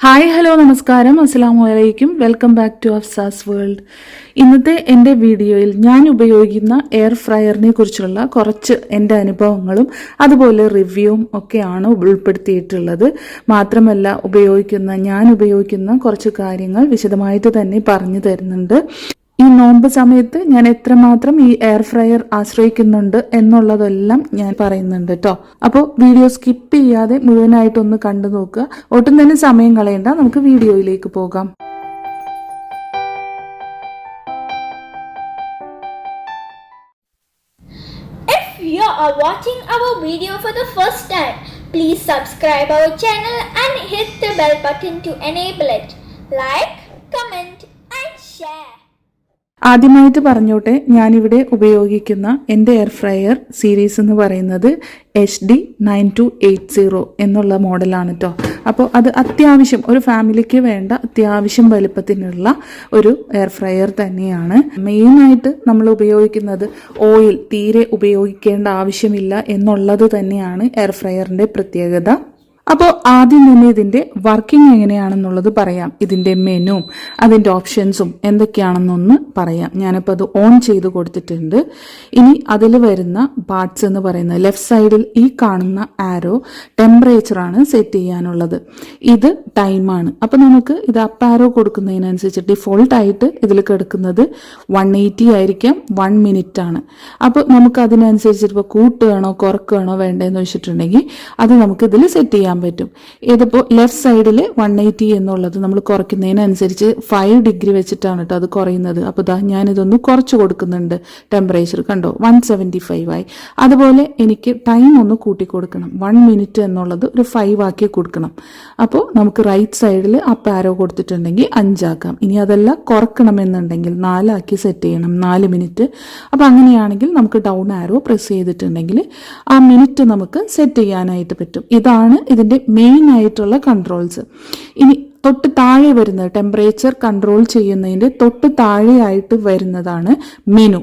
Hi hello നമസ്കാരം. അസ്സാം വലൈക്കും welcome back to Afsa's world. ഇന്നത്തെ എന്റെ വീഡിയോയിൽ ഞാൻ ഉപയോഗിക്കുന്ന എയർ ഫ്രയറിനെ കുറിച്ചുള്ള കുറച്ച് എന്റെ അനുഭവങ്ങളും അതുപോലെ റിവ്യൂവും ഒക്കെയാണ് ഉൾപ്പെടുത്തിയിട്ടുള്ളത്. മാത്രമല്ല ഉപയോഗിക്കുന്ന ഞാൻ ഉപയോഗിക്കുന്ന കുറച്ച് കാര്യങ്ങൾ വിശദമായിട്ട് തന്നെ പറഞ്ഞു തരുന്നുണ്ട്. ഈ നോമ്പ് സമയത്ത് ഞാൻ എത്രമാത്രം ഈ എയർ ഫ്രയർ ആശ്രയിക്കുന്നുണ്ട് എന്നുള്ളതെല്ലാം ഞാൻ പറയുന്നുണ്ട് കേട്ടോ അപ്പോൾ വീഡിയോ സ്കിപ്പ് ചെയ്യാതെ മുഴുവനായിട്ടൊന്ന് കണ്ടു നോക്കുക ഒട്ടും തന്നെ സമയം കളയണ്ട നമുക്ക് വീഡിയോയിലേക്ക് പോകാം you are watching our video for the first time, please subscribe our channel and hit the bell button to enable it. Like, comment and share. ആദ്യമായിട്ട് പറഞ്ഞോട്ടെ ഞാനിവിടെ ഉപയോഗിക്കുന്ന എന്റെ എയർ ഫ്രയർ സീരീസ് എന്ന് പറയുന്നത് H D nine two eight zero എന്നുള്ള മോഡലാണ് കേട്ടോ അപ്പോൾ അത് അത്യാവശ്യം ഒരു ഫാമിലിക്ക് വേണ്ട അത്യാവശ്യം വലുപ്പത്തിനുള്ള ഒരു എയർ ഫ്രയർ തന്നെയാണ്. മെയിനായിട്ട് നമ്മൾ ഉപയോഗിക്കുന്നത് ഓയിൽ തീരെ ഉപയോഗിക്കേണ്ട ആവശ്യമില്ല എന്നുള്ളത് തന്നെയാണ് എയർ ഫ്രയറിന്റെ പ്രത്യേകത. അപ്പോൾ ആദ്യം തന്നെ ഇതിന്റെ വർക്കിംഗ് എങ്ങനെയാണെന്നുള്ളത് പറയാം. ഇതിന്റെ മെനുവും അതിന്റെ ഓപ്ഷൻസും എന്തൊക്കെയാണെന്നൊന്ന് പറയാം. ഞാനിപ്പോൾ അത് ഓൺ ചെയ്ത് കൊടുത്തിട്ടുണ്ട്. ഇനി അതിൽ വരുന്ന പാർട്സ് എന്ന് പറയുന്നത് ലെഫ്റ്റ് സൈഡിൽ ഈ കാണുന്ന ആരോ ടെമ്പറേച്ചറാണ് സെറ്റ് ചെയ്യാനുള്ളത്. ഇത് ടൈമാണ് അപ്പോൾ നമുക്ക് ഇത് അപ്പ് ആരോ കൊടുക്കുന്നതിനനുസരിച്ച് ഡിഫോൾട്ട് ആയിട്ട് ഇതിൽ കിടക്കുന്നത് വൺ എയ്റ്റി ആയിരിക്കാം വൺ മിനിറ്റ് ആണ്. അപ്പോൾ നമുക്ക് അതിനനുസരിച്ച് ഇപ്പോൾ കൂട്ടുകയാണോ കുറക്കുകയാണോ വേണ്ടതെന്ന് വെച്ചിട്ടുണ്ടെങ്കിൽ അത് നമുക്ക് ഇതിൽ സെറ്റ് ചെയ്യാൻ പറ്റും. ഇതിപ്പോൾ ലെഫ്റ്റ് സൈഡിൽ വൺ എയ്റ്റി എന്നുള്ളത് നമ്മൾ കുറയ്ക്കുന്നതിനനുസരിച്ച് ഫൈവ് ഡിഗ്രി വെച്ചിട്ടാണ് കേട്ടോ അത് കുറയുന്നത്. അപ്പോൾ ഇതാ ഞാനിതൊന്ന് കുറച്ച് കൊടുക്കുന്നുണ്ട്. ടെമ്പറേച്ചർ കണ്ടോ? വൺ സെവന്റി ഫൈവ് ആയി. അതുപോലെ എനിക്ക് ടൈം ഒന്ന് കൂട്ടി കൊടുക്കണം. വൺ മിനിറ്റ് എന്നുള്ളത് ഒരു ഫൈവ് ആക്കി കൊടുക്കണം. അപ്പോൾ നമുക്ക് റൈറ്റ് സൈഡിൽ അപ്പ് ആരോ കൊടുത്തിട്ടുണ്ടെങ്കിൽ അഞ്ചാക്കാം. ഇനി അതല്ല കുറക്കണമെന്നുണ്ടെങ്കിൽ നാലാക്കി സെറ്റ് ചെയ്യണം. നാല് മിനിറ്റ് അപ്പോൾ അങ്ങനെയാണെങ്കിൽ നമുക്ക് ഡൗൺ ആരോ പ്രസ് ചെയ്തിട്ടുണ്ടെങ്കിൽ ആ മിനിറ്റ് നമുക്ക് സെറ്റ് ചെയ്യാനായിട്ട് പറ്റും. ഇതാണ് ഇതിന്റെ മെയിൻ ആയിട്ടുള്ള കൺട്രോൾസ് ഇനി തൊട്ട് താഴെ വരുന്നത് ടെമ്പറേച്ചർ കൺട്രോൾ ചെയ്യുന്നതിന്റെ തൊട്ട് താഴെയായിട്ട് വരുന്നതാണ് മെനു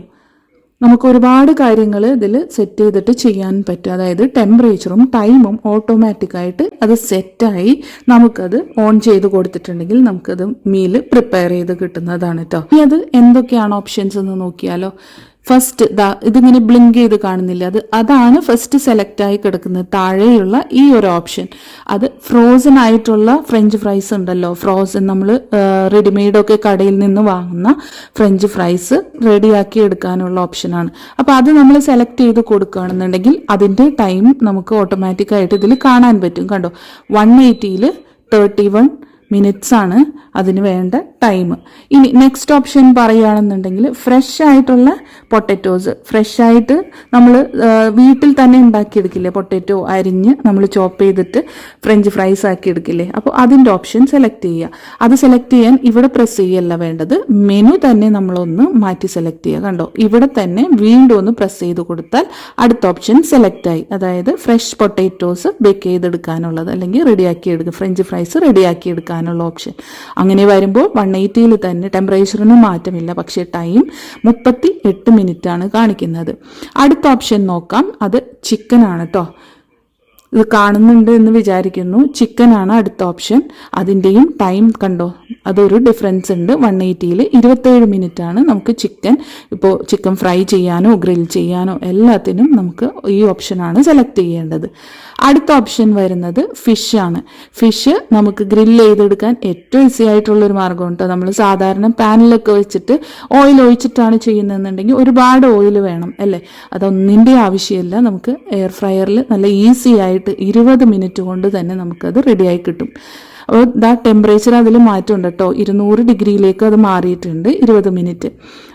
നമുക്ക് ഒരുപാട് കാര്യങ്ങൾ ഇതിൽ സെറ്റ് ചെയ്തിട്ട് ചെയ്യാൻ പറ്റും. അതായത് ടെമ്പറേച്ചറും ടൈമും ഓട്ടോമാറ്റിക്കായിട്ട് അത് സെറ്റായി നമുക്കത് ഓൺ ചെയ്ത് കൊടുത്തിട്ടുണ്ടെങ്കിൽ നമുക്കത് മീൽ പ്രിപ്പയർ ചെയ്ത് കിട്ടുന്നതാണ് കേട്ടോ ഇനി അത് എന്തൊക്കെയാണ് ഓപ്ഷൻസ് എന്ന് നോക്കിയാലോ? ഫസ്റ്റ് ദാ ഇതിങ്ങനെ ബ്ലിങ്ക് ചെയ്ത് കാണുന്നില്ല. അത് അതാണ് ഫസ്റ്റ് സെലക്ട് ആയി കിടക്കുന്നത്. താഴെയുള്ള ഈ ഒരു ഓപ്ഷൻ അത് ഫ്രോസൺ ആയിട്ടുള്ള ഫ്രഞ്ച് ഫ്രൈസ് ഉണ്ടല്ലോ. ഫ്രോസൺ നമ്മൾ റെഡിമെയ്ഡ് ഒക്കെ കടയിൽ നിന്ന് വാങ്ങുന്ന ഫ്രഞ്ച് ഫ്രൈസ് റെഡിയാക്കി എടുക്കാനുള്ള ഓപ്ഷനാണ് അപ്പോൾ അത് നമ്മൾ സെലക്ട് ചെയ്ത് കൊടുക്കുകയാണെന്നുണ്ടെങ്കിൽ അതിന്റെ ടൈം നമുക്ക് ഓട്ടോമാറ്റിക്കായിട്ട് ഇതിൽ കാണാൻ പറ്റും. കണ്ടോ? വൺ എയ്റ്റിയിൽ തേർട്ടി വൺ മിനിറ്റ്സ് ആണ് അതിന് വേണ്ട ടൈം ഇനി നെക്സ്റ്റ് ഓപ്ഷൻ പറയുകയാണെന്നുണ്ടെങ്കിൽ ഫ്രഷ് ആയിട്ടുള്ള പൊട്ടറ്റോസ് ഫ്രഷ് ആയിട്ട് നമ്മൾ വീട്ടിൽ തന്നെ ഉണ്ടാക്കിയെടുക്കില്ലേ പൊട്ടറ്റോ അരിഞ്ഞ് നമ്മൾ ചോപ്പ് ചെയ്തിട്ട് ഫ്രഞ്ച് ഫ്രൈസ് ആക്കി എടുക്കില്ലേ അപ്പോൾ അതിന്റെ ഓപ്ഷൻ സെലക്ട് ചെയ്യുക. അത് സെലക്ട് ചെയ്യാൻ ഇവിടെ പ്രസ് ചെയ്യല്ല വേണ്ടത്. മെനു തന്നെ നമ്മളൊന്ന് മാറ്റി സെലക്ട് ചെയ്യുക. കണ്ടോ? ഇവിടെ തന്നെ വീണ്ടും ഒന്ന് പ്രസ് ചെയ്ത് കൊടുത്താൽ അടുത്ത ഓപ്ഷൻ സെലക്ട് ആയി. അതായത് ഫ്രഷ് പൊട്ടറ്റോസ് ബേക്ക് ചെയ്തെടുക്കാനുള്ളത്. അല്ലെങ്കിൽ റെഡിയാക്കി എടുക്കുക ഫ്രഞ്ച് ഫ്രൈസ് റെഡിയാക്കി എടുക്കാനുള്ള ഓപ്ഷൻ അങ്ങനെ വരുമ്പോൾ വൺ എയ്റ്റിയിൽ തന്നെ ടെമ്പറേച്ചറിന് മാറ്റമില്ല. പക്ഷേ ടൈം മുപ്പത്തി എട്ട് മിനിറ്റ് ആണ് കാണിക്കുന്നത്. അടുത്ത ഓപ്ഷൻ നോക്കാം. അത് ചിക്കൻ ആണ് കേട്ടോ ഇത് കാണുന്നുണ്ട് എന്ന് വിചാരിക്കുന്നു. ചിക്കനാണ് അടുത്ത ഓപ്ഷൻ അതിന്റെയും ടൈം കണ്ടോ? അതൊരു ഡിഫറൻസ് ഉണ്ട്. വൺ എയ്റ്റിയിൽ ഇരുപത്തേഴ് ആണ് നമുക്ക് ചിക്കൻ ഇപ്പോൾ ചിക്കൻ ഫ്രൈ ചെയ്യാനോ ഗ്രിൽ ചെയ്യാനോ എല്ലാത്തിനും നമുക്ക് ഈ ഓപ്ഷനാണ് സെലക്ട് ചെയ്യേണ്ടത്. അടുത്ത ഓപ്ഷൻ വരുന്നത് ഫിഷ് ആണ്. ഫിഷ് നമുക്ക് ഗ്രിൽ ചെയ്തെടുക്കാൻ ഏറ്റവും ഈസി ആയിട്ടുള്ളൊരു മാർഗം കേട്ടോ നമ്മൾ സാധാരണ പാനിലൊക്കെ വെച്ചിട്ട് ഓയിൽ ഒഴിച്ചിട്ടാണ് ചെയ്യുന്നതെന്നുണ്ടെങ്കിൽ ഒരുപാട് ഓയിൽ വേണം അല്ലേ? അതൊന്നിന്റെ ആവശ്യമില്ല. നമുക്ക് എയർ ഫ്രയറിൽ നല്ല ഈസി ആയിട്ട് ഇരുപത് മിനിറ്റ് കൊണ്ട് തന്നെ നമുക്കത് റെഡിയായി കിട്ടും. അപ്പോൾ ദാ ടെമ്പറേച്ചർ അതിൽ മാറ്റമുണ്ട് കേട്ടോ. ഇരുന്നൂറ് ഡിഗ്രിയിലേക്ക് അത് മാറിയിട്ടുണ്ട് ഇരുപത് മിനിറ്റ്.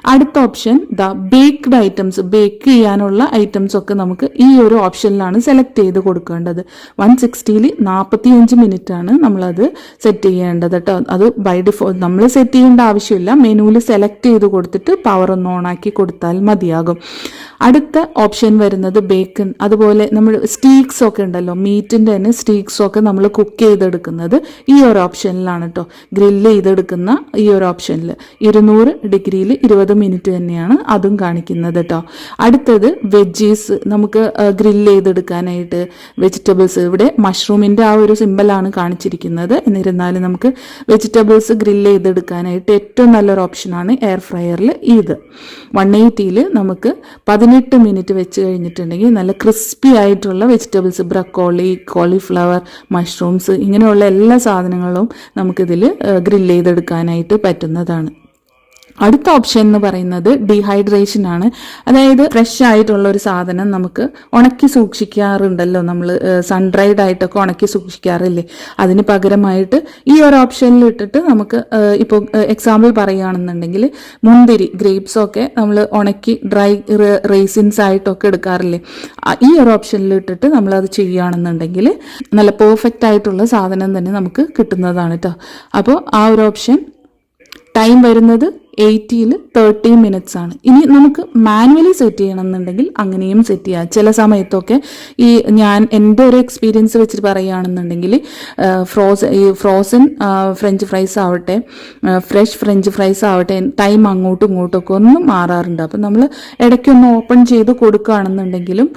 അടുത്ത option the baked items bake ചെയ്യാനുള്ള ഐറ്റംസ് ഒക്കെ നമുക്ക് ഈ ഒരു ഓപ്ഷനിലാണ് സെലക്ട് ചെയ്ത് കൊടുക്കേണ്ടത്. വൺ സിക്സ്റ്റിയിൽ നാൽപ്പത്തിയഞ്ച് ആണ് നമ്മളത് സെറ്റ് ചെയ്യേണ്ടത് കേട്ടോ അത് ബൈ ഡിഫോൾട്ട് നമ്മൾ സെറ്റ് ചെയ്യേണ്ട ആവശ്യമില്ല. മെനുവിൽ സെലക്ട് ചെയ്ത് കൊടുത്തിട്ട് പവർ ഒന്ന് ഓണാക്കി കൊടുത്താൽ മതിയാകും. അടുത്ത ഓപ്ഷൻ വരുന്നത് ബേക്കൺ അതുപോലെ നമ്മൾ സ്റ്റീക്സ് ഒക്കെ ഉണ്ടല്ലോ മീറ്റിന്റെ തന്നെ സ്റ്റീക്സ് ഒക്കെ നമ്മൾ കുക്ക് ചെയ്തെടുക്കുന്നത് ഈ ഒരു ഓപ്ഷനിലാണ് കേട്ടോ ഗ്രില്ല് ചെയ്തെടുക്കുന്ന ഈ ഒരു ഓപ്ഷനിൽ ഇരുന്നൂറ് ഡിഗ്രിയിൽ ഇരുപത് മിനിറ്റ് തന്നെയാണ് അതും കാണിക്കുന്നത് കേട്ടോ. അടുത്തത് വെജീസ് നമുക്ക് ഗ്രില്ല് ചെയ്തെടുക്കാനായിട്ട് വെജിറ്റബിൾസ് ഇവിടെ മഷ്റൂമിന്റെ ആ ഒരു സിമ്പലാണ് കാണിച്ചിരിക്കുന്നത്. എന്നിരുന്നാലും നമുക്ക് വെജിറ്റബിൾസ് ഗ്രില്ല് ചെയ്തെടുക്കാനായിട്ട് ഏറ്റവും നല്ലൊരു ഓപ്ഷനാണ് എയർ ഫ്രയറിൽ ഇത്. വൺ എയ്റ്റിയിൽ നമുക്ക് പതിനെട്ട് മിനിറ്റ് വെച്ച് കഴിഞ്ഞിട്ടുണ്ടെങ്കിൽ നല്ല ക്രിസ്പി ആയിട്ടുള്ള വെജിറ്റബിൾസ് ബ്രക്കോളി കോളിഫ്ലവർ മഷ്റൂംസ് ഇങ്ങനെയുള്ള എല്ലാ സാധനങ്ങളും നമുക്കിതിൽ ഗ്രില്ല് ചെയ്തെടുക്കാനായിട്ട് പറ്റുന്നതാണ്. അടുത്ത ഓപ്ഷൻ എന്ന് പറയുന്നത് ഡീഹൈഡ്രേഷൻ ആണ്. അതായത് ഫ്രഷ് ആയിട്ടുള്ള ഒരു സാധനം നമുക്ക് ഉണക്കി സൂക്ഷിക്കാറുണ്ടല്ലോ നമ്മൾ സൺഡ്രൈഡ് ആയിട്ടൊക്കെ ഉണക്കി സൂക്ഷിക്കാറില്ലേ? അതിന് പകരമായിട്ട് ഈ ഒരു ഓപ്ഷനിൽ ഇട്ടിട്ട് നമുക്ക് ഇപ്പോൾ എക്സാമ്പിൾ പറയുകയാണെന്നുണ്ടെങ്കിൽ മുന്തിരി ഗ്രേപ്സ് ഒക്കെ നമ്മൾ ഉണക്കി ഡ്രൈ റേസിൻസ് ആയിട്ടൊക്കെ എടുക്കാറില്ലേ? ഈ ഒരു ഓപ്ഷനിൽ ഇട്ടിട്ട് നമ്മൾ അത് ചെയ്യുകയാണെന്നുണ്ടെങ്കിൽ നല്ല പെർഫെക്റ്റ് ആയിട്ടുള്ള സാധനം തന്നെ നമുക്ക് കിട്ടുന്നതാണ് കേട്ടോ അപ്പോൾ ആ ഒരു ഓപ്ഷൻ ടൈം വരുന്നത് എയ്റ്റിയിൽ തേർട്ടി മിനിറ്റ്സ് ആണ്. ഇനി നമുക്ക് മാനുവലി സെറ്റ് ചെയ്യണമെന്നുണ്ടെങ്കിൽ അങ്ങനെയും സെറ്റ് ചെയ്യാം. ചില സമയത്തൊക്കെ ഈ ഞാൻ എന്റെ ഒരു എക്സ്പീരിയൻസ് വെച്ചിട്ട് പറയുകയാണെന്നുണ്ടെങ്കിൽ ഫ്രോസ് ഈ ഫ്രോസൺ ഫ്രഞ്ച് ഫ്രൈസ് ആവട്ടെ ഫ്രഷ് ഫ്രഞ്ച് ഫ്രൈസ് ആവട്ടെ ടൈം അങ്ങോട്ടും ഇങ്ങോട്ടും ഒക്കെ ഒന്ന് മാറാറുണ്ട്. അപ്പം നമ്മൾ ഇടയ്ക്കൊന്ന് ഓപ്പൺ ചെയ്ത് കൊടുക്കുകയാണെന്നുണ്ടെങ്കിലും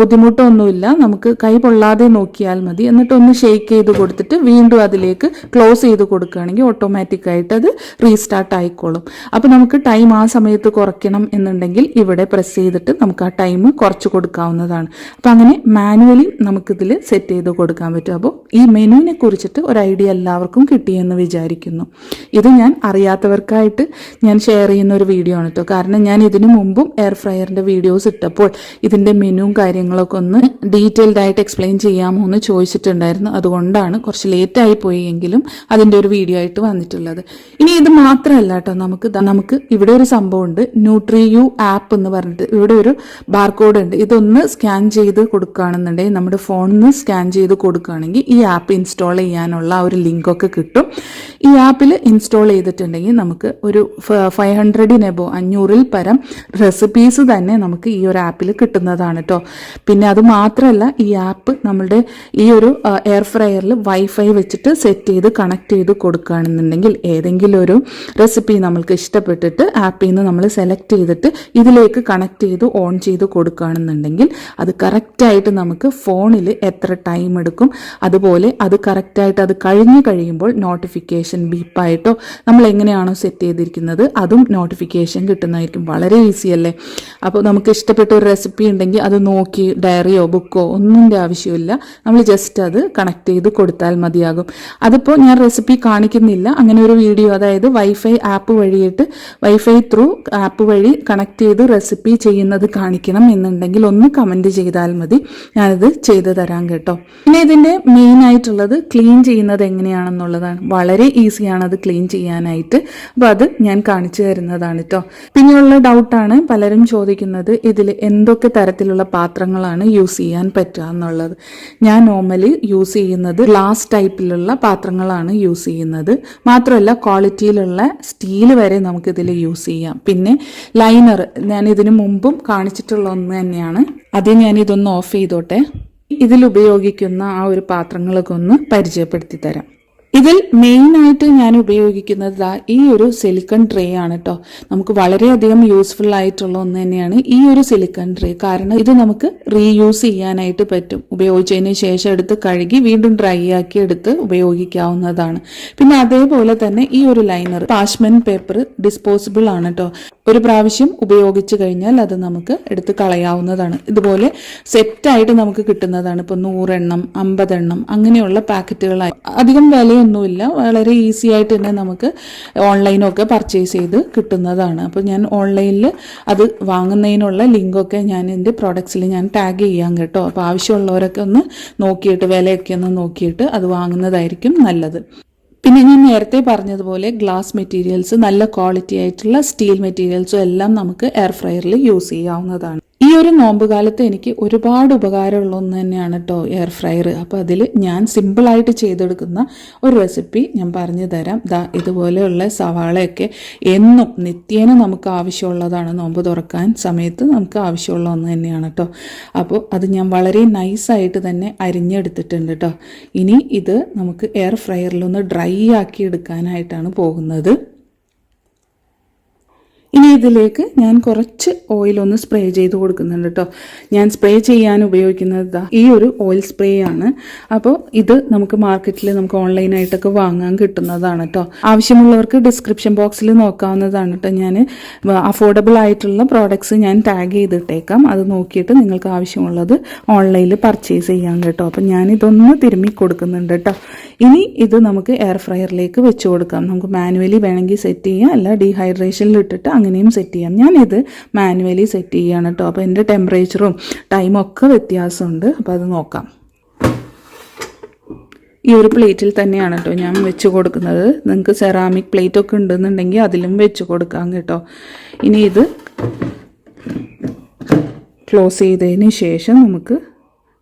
ബുദ്ധിമുട്ടൊന്നുമില്ല. നമുക്ക് കൈ പൊള്ളാതെ നോക്കിയാൽ മതി. എന്നിട്ട് ഒന്ന് ഷെയ്ക്ക് ചെയ്ത് കൊടുത്തിട്ട് വീണ്ടും അതിലേക്ക് ക്ലോസ് ചെയ്ത് കൊടുക്കുകയാണെങ്കിൽ ഓട്ടോമാറ്റിക്കായിട്ട് അത് റീസ്റ്റാർട്ട് ആയിക്കോളും. അപ്പോൾ നമുക്ക് ടൈം ആ സമയത്ത് കുറയ്ക്കണം എന്നുണ്ടെങ്കിൽ ഇവിടെ പ്രസ് ചെയ്തിട്ട് നമുക്ക് ആ ടൈം കുറച്ച് കൊടുക്കാവുന്നതാണ്. അപ്പോൾ അങ്ങനെ മാനുവലി നമുക്കിതിൽ സെറ്റ് ചെയ്ത് കൊടുക്കാൻ പറ്റും. അപ്പോൾ ഈ മെനുവിനെ കുറിച്ചിട്ട് ഒരു ഐഡിയ എല്ലാവർക്കും കിട്ടിയെന്ന് വിചാരിക്കുന്നു. ഇത് ഞാൻ അറിയാത്തവർക്കായിട്ട് ഞാൻ ഷെയർ ചെയ്യുന്ന ഒരു വീഡിയോ ആണ് കേട്ടോ കാരണം ഞാൻ ഇതിനു മുമ്പും എയർ ഫ്രയറിന്റെ വീഡിയോസ് ഇട്ടപ്പോൾ ഇതിന്റെ മെനുവും കാര്യങ്ങളൊക്കെ ഒന്ന് ഡീറ്റെയിൽഡ് ആയിട്ട് എക്സ്പ്ലെയിൻ ചെയ്യാമോ എന്ന് ചോദിച്ചിട്ടുണ്ടായിരുന്നു. അതുകൊണ്ടാണ് കുറച്ച് ലേറ്റ് ആയി പോയെങ്കിലും അതിന്റെ ഒരു വീഡിയോ ആയിട്ട് വന്നിട്ടുള്ളത്. ഇനി ഇത് മാത്രമല്ല കേട്ടോ ദാ നമുക്ക് ഇവിടെ ഒരു സംഭവമുണ്ട്. ന്യൂട്രി യു ആപ്പ് എന്ന് പറഞ്ഞിട്ട് ഇവിടെ ഒരു ബാർകോഡ് ഉണ്ട്. ഇതൊന്ന് സ്കാൻ ചെയ്ത് കൊടുക്കുകയാണെന്നുണ്ടെങ്കിൽ നമ്മുടെ ഫോണിൽ നിന്ന് സ്കാൻ ചെയ്ത് കൊടുക്കുകയാണെങ്കിൽ ഈ ആപ്പ് ഇൻസ്റ്റാൾ ചെയ്യാനുള്ള ആ ഒരു ലിങ്കൊക്കെ കിട്ടും. ഈ ആപ്പിൽ ഇൻസ്റ്റാൾ ചെയ്തിട്ടുണ്ടെങ്കിൽ നമുക്ക് ഒരു ഫൈവ് ഹൺഡ്രഡിന് എബോ അഞ്ഞൂറിൽ പരം റെസിപ്പീസ് തന്നെ നമുക്ക് ഈ ഒരു ആപ്പിൽ കിട്ടുന്നതാണ് കേട്ടോ പിന്നെ അത് മാത്രമല്ല ഈ ആപ്പ് നമ്മളുടെ ഈ ഒരു എയർ ഫ്രയറിൽ വൈഫൈ വെച്ചിട്ട് സെറ്റ് ചെയ്ത് കണക്ട് ചെയ്ത് കൊടുക്കുകയാണെന്നുണ്ടെങ്കിൽ ഏതെങ്കിലും ഒരു റെസിപ്പി നമ്മൾക്ക് ഇഷ്ടപ്പെട്ടിട്ട് ആപ്പിൽ നിന്ന് നമ്മൾ സെലക്ട് ചെയ്തിട്ട് ഇതിലേക്ക് കണക്ട് ചെയ്ത് ഓൺ ചെയ്ത് കൊടുക്കുകയാണെന്നുണ്ടെങ്കിൽ അത് കറക്റ്റായിട്ട് നമുക്ക് ഫോണിൽ എത്ര ടൈം എടുക്കും അതുപോലെ അത് കറക്റ്റായിട്ട് അത് കഴിഞ്ഞ് കഴിയുമ്പോൾ നോട്ടിഫിക്കേഷൻ ബീപ്പായിട്ടോ നമ്മൾ എങ്ങനെയാണോ സെറ്റ് ചെയ്തിരിക്കുന്നത് അതും നോട്ടിഫിക്കേഷൻ കിട്ടുന്നതായിരിക്കും. വളരെ ഈസി അല്ലേ? അപ്പോൾ നമുക്ക് ഇഷ്ടപ്പെട്ട ഒരു റെസിപ്പി ഉണ്ടെങ്കിൽ അത് നോക്കി ഡയറിയോ ബുക്കോ ഒന്നിന്റെ ആവശ്യമില്ല. നമ്മൾ ജസ്റ്റ് അത് കണക്ട് ചെയ്ത് കൊടുത്താൽ മതിയാകും. അതിപ്പോൾ ഞാൻ റെസിപ്പി കാണിക്കുന്നില്ല. അങ്ങനെ ഒരു വീഡിയോ അതായത് വൈഫൈ ആപ്പ് വഴിയിട്ട് വൈഫൈ ത്രൂ ആപ്പ് വഴി കണക്ട് ചെയ്ത് റെസിപ്പി ചെയ്യുന്നത് കാണിക്കണം എന്നുണ്ടെങ്കിൽ ഒന്ന് കമന്റ് ചെയ്താൽ മതി. ഞാനിത് ചെയ്തു തരാം കേട്ടോ. പിന്നെ ഇതിന്റെ മെയിൻ ആയിട്ടുള്ളത് ക്ലീൻ ചെയ്യുന്നത് എങ്ങനെയാണെന്നുള്ളതാണ്. വളരെ ഈസിയാണ് അത് ക്ലീൻ ചെയ്യാനായിട്ട്. അപ്പോൾ അത് ഞാൻ കാണിച്ചു തരുന്നതാണ് കേട്ടോ. പിന്നെയുള്ള ഡൗട്ടാണ് പലരും ചോദിക്കുന്നത് ഇതിൽ എന്തൊക്കെ തരത്തിലുള്ള പാത്രങ്ങളാണ് യൂസ് ചെയ്യാൻ പറ്റുക എന്നുള്ളത്. ഞാൻ നോർമലി യൂസ് ചെയ്യുന്നത് ഗ്ലാസ് ടൈപ്പിലുള്ള പാത്രങ്ങളാണ് യൂസ് ചെയ്യുന്നത്. മാത്രമല്ല ക്വാളിറ്റിയിലുള്ള സ്റ്റീൽ വരെ നമുക്കിതിൽ യൂസ് ചെയ്യാം. പിന്നെ ലൈനർ ഞാൻ ഇതിനു മുമ്പും കാണിച്ചിട്ടുള്ള ഒന്ന് തന്നെയാണ്. ആദ്യം ഞാൻ ഇതൊന്ന് ഓഫ് ചെയ്തോട്ടെ. ഇതിൽ ഉപയോഗിക്കുന്ന ആ ഒരു പാത്രങ്ങളൊക്കെ ഒന്ന് പരിചയപ്പെടുത്തി തരാം ഇതിൽ മെയിനായിട്ട് ഞാൻ ഉപയോഗിക്കുന്നത് ഈ ഒരു സിലിക്കൺ ട്രേ ആണ് കേട്ടോ നമുക്ക് വളരെയധികം യൂസ്ഫുൾ ആയിട്ടുള്ള ഒന്ന് തന്നെയാണ് ഈ ഒരു സിലിക്കൺ ട്രേ കാരണം ഇത് നമുക്ക് റീയൂസ് ചെയ്യാനായിട്ട് പറ്റും. ഉപയോഗിച്ചതിന് ശേഷം എടുത്ത് കഴുകി വീണ്ടും ഡ്രൈ ആക്കി എടുത്ത് ഉപയോഗിക്കാവുന്നതാണ്. പിന്നെ അതേപോലെ തന്നെ ഈ ഒരു ലൈനർ പാഷ്മെൻ പേപ്പർ ഡിസ്പോസിബിൾ ആണ് കേട്ടോ ഒരു പ്രാവശ്യം ഉപയോഗിച്ചു കഴിഞ്ഞാൽ അത് നമുക്ക് എടുത്ത് കളയാവുന്നതാണ്. ഇതുപോലെ സെറ്റായിട്ട് നമുക്ക് കിട്ടുന്നതാണ്. ഇപ്പോൾ നൂറെണ്ണം അമ്പതെണ്ണം അങ്ങനെയുള്ള പാക്കറ്റുകളായി അധികം വിലയൊന്നുമില്ല വളരെ ഈസി ആയിട്ട് തന്നെ നമുക്ക് ഓൺലൈനൊക്കെ പർച്ചേസ് ചെയ്ത് കിട്ടുന്നതാണ്. അപ്പോൾ ഞാൻ ഓൺലൈനിൽ അത് വാങ്ങുന്നതിനുള്ള ലിങ്കൊക്കെ ഞാൻ എന്റെ പ്രോഡക്ട്സിൽ ഞാൻ ടാഗ് ചെയ്യാം കേട്ടോ. അപ്പോൾ ആവശ്യമുള്ളവരൊക്കെ ഒന്ന് നോക്കിയിട്ട് വിലയൊക്കെ ഒന്ന് നോക്കിയിട്ട് അത് വാങ്ങുന്നതായിരിക്കും നല്ലത്. പിന്നെ ഞാൻ നേരത്തെ പറഞ്ഞതുപോലെ ഗ്ലാസ് മെറ്റീരിയൽസ് നല്ല ക്വാളിറ്റി ആയിട്ടുള്ള സ്റ്റീൽ മെറ്റീരിയൽസും എല്ലാം നമുക്ക് എയർ ഫ്രയറിൽ യൂസ് ചെയ്യാവുന്നതാണ്. ഈ ഒരു നോമ്പ് കാലത്ത് എനിക്ക് ഒരുപാട് ഉപകാരമുള്ള ഒന്ന് തന്നെയാണ് കേട്ടോ എയർ ഫ്രയർ അപ്പോൾ അതിൽ ഞാൻ സിമ്പിളായിട്ട് ചെയ്തെടുക്കുന്ന ഒരു റെസിപ്പി ഞാൻ പറഞ്ഞു തരാം. ദാ ഇതുപോലെയുള്ള സവാളയൊക്കെ എന്നും നിത്യേന നമുക്ക് ആവശ്യമുള്ളതാണ് നോമ്പ് തുറക്കാൻ സമയത്ത് നമുക്ക് ആവശ്യമുള്ള ഒന്ന് തന്നെയാണ് കേട്ടോ അപ്പോൾ അത് ഞാൻ വളരെ നൈസായിട്ട് തന്നെ അരിഞ്ഞെടുത്തിട്ടുണ്ട് കേട്ടോ ഇനി ഇത് നമുക്ക് എയർ ഫ്രയറിലൊന്ന് ഡ്രൈ ആക്കി എടുക്കാനായിട്ടാണ് പോകുന്നത്. ഇനി ഇതിലേക്ക് ഞാൻ കുറച്ച് ഓയിൽ ഒന്ന് സ്പ്രേ ചെയ്ത് കൊടുക്കുന്നുണ്ട് കേട്ടോ ഞാൻ സ്പ്രേ ചെയ്യാൻ ഉപയോഗിക്കുന്നത് ഈ ഒരു ഓയിൽ സ്പ്രേ ആണ്. അപ്പോൾ ഇത് നമുക്ക് മാർക്കറ്റിൽ നമുക്ക് ഓൺലൈനായിട്ടൊക്കെ വാങ്ങാൻ കിട്ടുന്നതാണ് കേട്ടോ ആവശ്യമുള്ളവർക്ക് ഡിസ്ക്രിപ്ഷൻ ബോക്സിൽ നോക്കാവുന്നതാണ് കേട്ടോ ഞാൻ അഫോർഡബിൾ ആയിട്ടുള്ള പ്രോഡക്ട്സ് ഞാൻ ടാഗ് ചെയ്തിട്ടേക്കാം. അത് നോക്കിയിട്ട് നിങ്ങൾക്ക് ആവശ്യമുള്ളത് ഓൺലൈനിൽ പർച്ചേസ് ചെയ്യാം കേട്ടോ അപ്പം ഞാനിതൊന്ന് തിരുമ്മി കൊടുക്കുന്നുണ്ട് കേട്ടോ ഇനി ഇത് നമുക്ക് എയർ ഫ്രയറിലേക്ക് വെച്ച് കൊടുക്കാം. നമുക്ക് മാനുവലി വേണമെങ്കിൽ സെറ്റ് ചെയ്യാം. അല്ല ഡീഹൈഡ്രേഷനിൽ ഇട്ടിട്ട് അങ്ങനെയും സെറ്റ് ചെയ്യാം. ഞാനിത് മാനുവലി സെറ്റ് ചെയ്യാണ് കേട്ടോ അപ്പോൾ എന്റെ ടെമ്പറേച്ചറും ടൈമും ഒക്കെ വ്യത്യാസമുണ്ട്. അപ്പോൾ അത് നോക്കാം. ഈ ഒരു പ്ലേറ്റിൽ തന്നെയാണ് കേട്ടോ ഞാൻ വെച്ച് കൊടുക്കുന്നത്. നിങ്ങൾക്ക് സെറാമിക് പ്ലേറ്റ് ഒക്കെ ഉണ്ടെന്നുണ്ടെങ്കിൽ അതിലും വെച്ച് കൊടുക്കാം കേട്ടോ. ഇനി ഇത് ക്ലോസ് ചെയ്തതിന് ശേഷം നമുക്ക്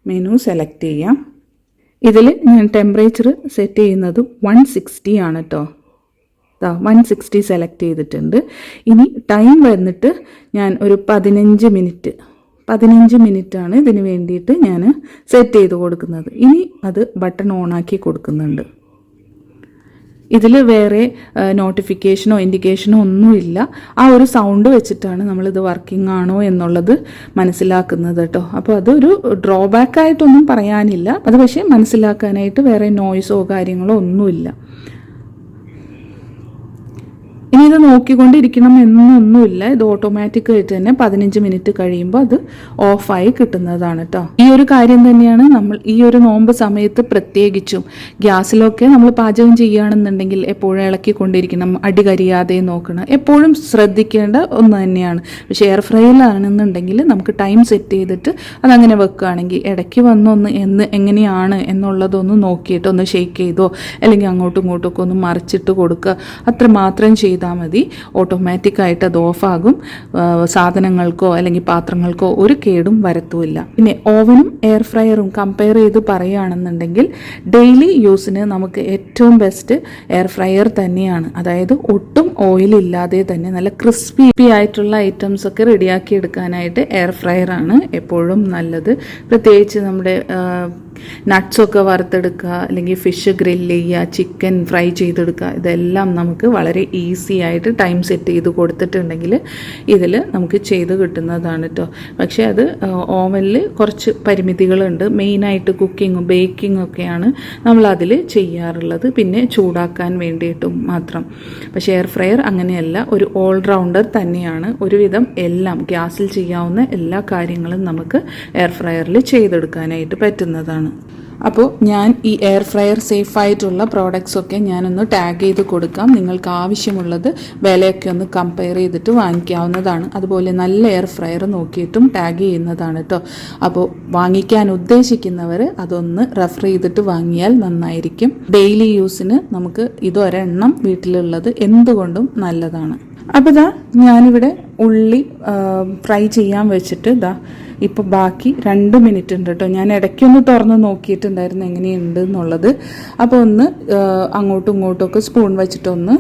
മെനു സെലക്ട് ചെയ്യാം. ഇതിൽ ഞാൻ ടെമ്പറേച്ചർ സെറ്റ് ചെയ്യുന്നത് വൺ സിക്സ്റ്റി ആണ് കേട്ടോ വൺ സിക്സ്റ്റി സെലക്ട് ചെയ്തിട്ടുണ്ട്. ഇനി ടൈം വന്നിട്ട് ഞാൻ ഒരു പതിനഞ്ച് മിനിറ്റ് പതിനഞ്ച് മിനിറ്റാണ് ഇതിന് വേണ്ടിയിട്ട് ഞാൻ സെറ്റ് ചെയ്ത് കൊടുക്കുന്നത്. ഇനി അത് ബട്ടൺ ഓണാക്കി കൊടുക്കുന്നുണ്ട്. ഇതിൽ വേറെ നോട്ടിഫിക്കേഷനോ ഇൻഡിക്കേഷനോ ഒന്നുമില്ല ആ ഒരു സൗണ്ട് വെച്ചിട്ടാണ് നമ്മളിത് വർക്കിംഗ് ആണോ എന്നുള്ളത് മനസ്സിലാക്കുന്നത് കേട്ടോ. അപ്പോൾ അതൊരു ഡ്രോബാക്ക് ആയിട്ടൊന്നും പറയാനില്ല. അത് പക്ഷേ മനസ്സിലാക്കാനായിട്ട് വേറെ നോയ്സോ കാര്യങ്ങളോ ഒന്നുമില്ല. ഇനി ഇത് നോക്കിക്കൊണ്ടിരിക്കണം എന്നൊന്നുമില്ല. ഇത് ഓട്ടോമാറ്റിക് ആയിട്ട് തന്നെ പതിനഞ്ച് മിനിറ്റ് കഴിയുമ്പോൾ അത് ഓഫായി കിട്ടുന്നതാണ് കേട്ടോ ഈ ഒരു കാര്യം തന്നെയാണ് നമ്മൾ ഈ ഒരു നോമ്പ് സമയത്ത് പ്രത്യേകിച്ചും ഗ്യാസിലൊക്കെ നമ്മൾ പാചകം ചെയ്യുകയാണെന്നുണ്ടെങ്കിൽ എപ്പോഴും ഇളക്കിക്കൊണ്ടിരിക്കണം അടി കരിയാതെ നോക്കണം. എപ്പോഴും ശ്രദ്ധിക്കേണ്ട ഒന്ന് തന്നെയാണ്. പക്ഷേ എയർ ഫ്രൈയിലാണെന്നുണ്ടെങ്കിൽ നമുക്ക് ടൈം സെറ്റ് ചെയ്തിട്ട് അതങ്ങനെ വെക്കുകയാണെങ്കിൽ ഇടയ്ക്ക് വന്നൊന്ന് എന്ന് എങ്ങനെയാണ് എന്നുള്ളതൊന്ന് നോക്കിയിട്ട് ഒന്ന് ഷെയ്ക്ക് ചെയ്തോ അല്ലെങ്കിൽ അങ്ങോട്ടും ഇങ്ങോട്ടും ഒക്കെ ഒന്ന് മറിച്ചിട്ട് കൊടുക്കുക. അത്ര മാത്രം ചെയ്താൽ മതി. ഓട്ടോമാറ്റിക്കായിട്ട് അത് ഓഫാകും. സാധനങ്ങൾക്കോ അല്ലെങ്കിൽ പാത്രങ്ങൾക്കോ ഒരു കേടും വരത്തുമില്ല. പിന്നെ ഓവനും എയർ ഫ്രയറും കമ്പയർ ചെയ്ത് പറയുകയാണെന്നുണ്ടെങ്കിൽ ഡെയിലി യൂസിന് നമുക്ക് ഏറ്റവും ബെസ്റ്റ് എയർ ഫ്രയർ തന്നെയാണ്. അതായത് ഒട്ടും ഓയിൽ ഇല്ലാതെ തന്നെ നല്ല ക്രിസ്പി ആയിട്ടുള്ള ഐറ്റംസ് ഒക്കെ റെഡിയാക്കി എടുക്കാനായിട്ട് എയർ ഫ്രയർ ആണ് എപ്പോഴും നല്ലത്. പ്രത്യേകിച്ച് നമ്മുടെ നട്ട്സൊക്കെ വറുത്തെടുക്കുക അല്ലെങ്കിൽ ഫിഷ് ഗ്രില്ല് ചെയ്യുക ചിക്കൻ ഫ്രൈ ചെയ്തെടുക്കുക ഇതെല്ലാം നമുക്ക് വളരെ ഈസി ആയിട്ട് ടൈം സെറ്റ് ചെയ്ത് കൊടുത്തിട്ടുണ്ടെങ്കിൽ ഇതിൽ നമുക്ക് ചെയ്ത് കിട്ടുന്നതാണ് കേട്ടോ പക്ഷേ അത് ഓവനിൽ കുറച്ച് പരിമിതികളുണ്ട്. മെയിനായിട്ട് കുക്കിങ്ങും ബേക്കിങ്ങും ഒക്കെയാണ് നമ്മൾ അതിൽ ചെയ്യാറുള്ളത്. പിന്നെ ചൂടാക്കാൻ വേണ്ടിയിട്ടും മാത്രം. പക്ഷേ എയർ ഫ്രയർ അങ്ങനെയല്ല ഒരു ഓൾറൗണ്ടർ തന്നെയാണ്. ഒരുവിധം എല്ലാം ഗ്യാസിൽ ചെയ്യാവുന്ന എല്ലാ കാര്യങ്ങളും നമുക്ക് എയർ ഫ്രയറിൽ ചെയ്തെടുക്കാനായിട്ട് പറ്റുന്നതാണ്. അപ്പോൾ ഞാൻ ഈ എയർ ഫ്രയർ സേഫ് ആയിട്ടുള്ള പ്രോഡക്റ്റ്സ് ഒക്കെ ഞാനൊന്ന് ടാഗ് ചെയ്ത് കൊടുക്കാം. നിങ്ങൾക്ക് ആവശ്യമുള്ളത് വിലയൊക്കെ ഒന്ന് കമ്പയർ ചെയ്തിട്ട് വാങ്ങിക്കാവുന്നതാണ്. അതുപോലെ നല്ല എയർ ഫ്രയർ നോക്കിയിട്ടും ടാഗ് ചെയ്യുന്നതാണ് കേട്ടോ അപ്പോൾ വാങ്ങിക്കാൻ ഉദ്ദേശിക്കുന്നവർ അതൊന്ന് റെഫർ ചെയ്തിട്ട് വാങ്ങിയാൽ നന്നായിരിക്കും. ഡെയിലി യൂസിന് നമുക്ക് ഇതൊരെണ്ണം വീട്ടിലുള്ളത് എന്തുകൊണ്ടും നല്ലതാണ്. അപ്പോൾ ഞാനിവിടെ ഉള്ളി ഫ്രൈ ചെയ്യാൻ വെച്ചിട്ട് ഇതാ ഇപ്പോൾ ബാക്കി രണ്ട് മിനിറ്റ് ഉണ്ട് കേട്ടോ ഞാൻ ഇടയ്ക്കൊന്ന് തുറന്ന് നോക്കിയിട്ടുണ്ടായിരുന്നു എങ്ങനെയുണ്ട് എന്നുള്ളത്. അപ്പോൾ ഒന്ന് അങ്ങോട്ടും ഇങ്ങോട്ടും ഒക്കെ സ്പൂൺ വെച്ചിട്ടൊന്ന്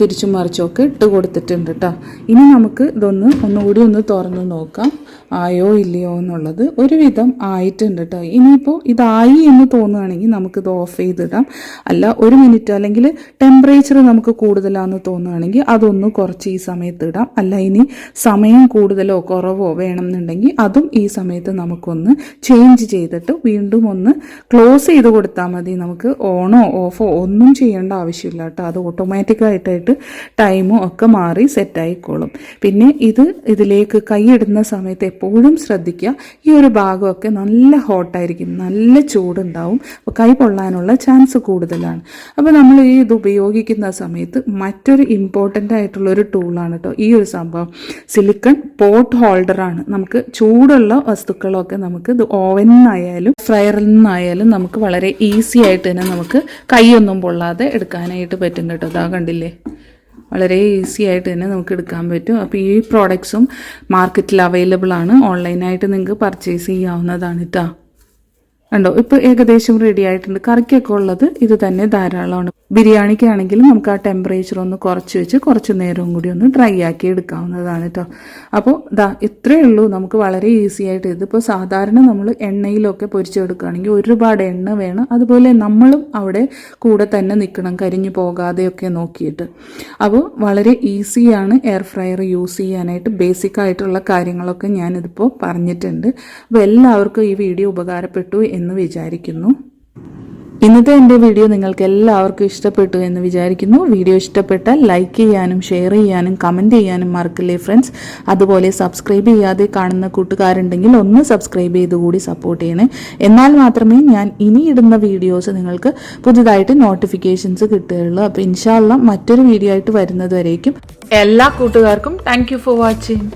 തിരിച്ചും മറിച്ചൊക്കെ ഇട്ട് കൊടുത്തിട്ടുണ്ട് കേട്ടോ ഇനി നമുക്ക് ഇതൊന്ന് ഒന്നുകൂടി ഒന്ന് തുറന്ന് നോക്കാം. ആയോ ഇല്ലയോ എന്നുള്ളത് ഒരുവിധം ആയിട്ടുണ്ട് കേട്ടോ ഇനിയിപ്പോൾ ഇതായി എന്ന് തോന്നുകയാണെങ്കിൽ നമുക്കിത് ഓഫ് ചെയ്തിടാം. അല്ല ഒരു മിനിറ്റ് അല്ലെങ്കിൽ ടെമ്പറേച്ചർ നമുക്ക് കൂടുതലാണെന്ന് തോന്നുകയാണെങ്കിൽ അതൊന്ന് കുറച്ച് ഈ സമയത്ത് ഇടാം. അല്ല ഇനി സമയം കൂടുതലോ കുറവോ വേണമെന്നുണ്ടെങ്കിൽ അതും ഈ സമയത്ത് നമുക്കൊന്ന് ചേഞ്ച് ചെയ്തിട്ട് വീണ്ടും ഒന്ന് ക്ലോസ് ചെയ്ത് കൊടുത്താൽ മതി. നമുക്ക് ഓണോ ഓഫോ ഒന്നും ചെയ്യേണ്ട ആവശ്യമില്ല കേട്ടോ. അത് ഓട്ടോമാറ്റിക്കായിട്ടായിട്ട് ടൈമും ഒക്കെ മാറി സെറ്റായിക്കോളും പിന്നെ ഇത് ഇതിലേക്ക് കൈയിടുന്ന സമയത്ത് എപ്പോഴും ശ്രദ്ധിക്കുക. ഈ ഒരു ഭാഗമൊക്കെ നല്ല ഹോട്ടായിരിക്കും നല്ല ചൂടുണ്ടാവും. അപ്പോൾ കൈ പൊള്ളാനുള്ള ചാൻസ് കൂടുതലാണ്. അപ്പോൾ നമ്മൾ ഈ ഇത് ഉപയോഗിക്കുന്ന സമയത്ത് മറ്റൊരു ഇമ്പോർട്ടന്റ് ആയിട്ടുള്ള ഒരു ടൂളാണ് കേട്ടോ. ഈ ഒരു സംഭവം സിലിക്കൺ പോട്ട് ഹോൾഡറാണ് നമുക്ക് ചൂടുള്ള വസ്തുക്കളൊക്കെ നമുക്ക് ഇത് ഓവനിൽ നിന്നായാലും ഫ്രയറിൽ നിന്നായാലും നമുക്ക് വളരെ ഈസി ആയിട്ട് തന്നെ നമുക്ക് കൈയൊന്നും പൊള്ളാതെ എടുക്കാനായിട്ട് പറ്റും കേട്ടോ. അതാ കണ്ടില്ലേ? വളരെ ഈസി ആയിട്ട് തന്നെ നമുക്ക് എടുക്കാൻ പറ്റും. അപ്പോൾ ഈ പ്രോഡക്ട്സും മാർക്കറ്റിൽ അവൈലബിൾ ആണ്. ഓൺലൈനായിട്ട് നിങ്ങൾക്ക് പർച്ചേസ് ചെയ്യാവുന്നതാണ് കേട്ടോ കണ്ടോ? ഇപ്പോൾ ഏകദേശം റെഡി ആയിട്ടുണ്ട്. കറിക്കൊക്കെ ഉള്ളത് ഇത് തന്നെ ധാരാളമാണ്. ബിരിയാണിക്കാണെങ്കിലും നമുക്ക് ആ ടെമ്പറേച്ചർ ഒന്ന് കുറച്ച് വെച്ച് കുറച്ച് നേരവും കൂടി ഒന്ന് ഡ്രൈ ആക്കി എടുക്കാവുന്നതാണ് കേട്ടോ അപ്പോൾ ദാ ഇത്രയേ ഉള്ളൂ. നമുക്ക് വളരെ ഈസി ആയിട്ട് ഇതിപ്പോൾ സാധാരണ നമ്മൾ എണ്ണയിലൊക്കെ പൊരിച്ചെടുക്കുകയാണെങ്കിൽ ഒരുപാട് എണ്ണ വേണം. അതുപോലെ നമ്മളും അവിടെ കൂടെ തന്നെ നിൽക്കണം കരിഞ്ഞു പോകാതെയൊക്കെ നോക്കിയിട്ട്. അപ്പോൾ വളരെ ഈസിയാണ് എയർ ഫ്രയർ യൂസ് ചെയ്യാനായിട്ട് ബേസിക് ആയിട്ടുള്ള കാര്യങ്ങളൊക്കെ ഞാനിതിപ്പോൾ പറഞ്ഞിട്ടുണ്ട്. അപ്പോൾ എല്ലാവർക്കും ഈ വീഡിയോ ഉപകാരപ്പെട്ടു എന്ന് വിചാരിക്കുന്നു. ഇന്നത്തെ എന്റെ വീഡിയോ നിങ്ങൾക്ക് എല്ലാവർക്കും ഇഷ്ടപ്പെട്ടു എന്ന് വിചാരിക്കുന്നു. വീഡിയോ ഇഷ്ടപ്പെട്ടാൽ ലൈക്ക് ചെയ്യാനും ഷെയർ ചെയ്യാനും കമന്റ് ചെയ്യാനും മറക്കില്ലേ ഫ്രണ്ട്സ്? അതുപോലെ സബ്സ്ക്രൈബ് ചെയ്യാതെ കാണുന്ന കൂട്ടുകാരുണ്ടെങ്കിൽ ഒന്ന് സബ്സ്ക്രൈബ് ചെയ്ത് കൂടി സപ്പോർട്ട് ചെയ്യണേ. എന്നാൽ മാത്രമേ ഞാൻ ഇനി ഇടുന്ന വീഡിയോസ് നിങ്ങൾക്ക് പുതുതായിട്ട് നോട്ടിഫിക്കേഷൻസ് കിട്ടുകയുള്ളൂ. അപ്പോൾ ഇൻഷാല്ല മറ്റൊരു വീഡിയോ ആയിട്ട് വരുന്നത് വരേക്കും. എല്ലാ കൂട്ടുകാർക്കും താങ്ക് ഫോർ വാച്ചിങ്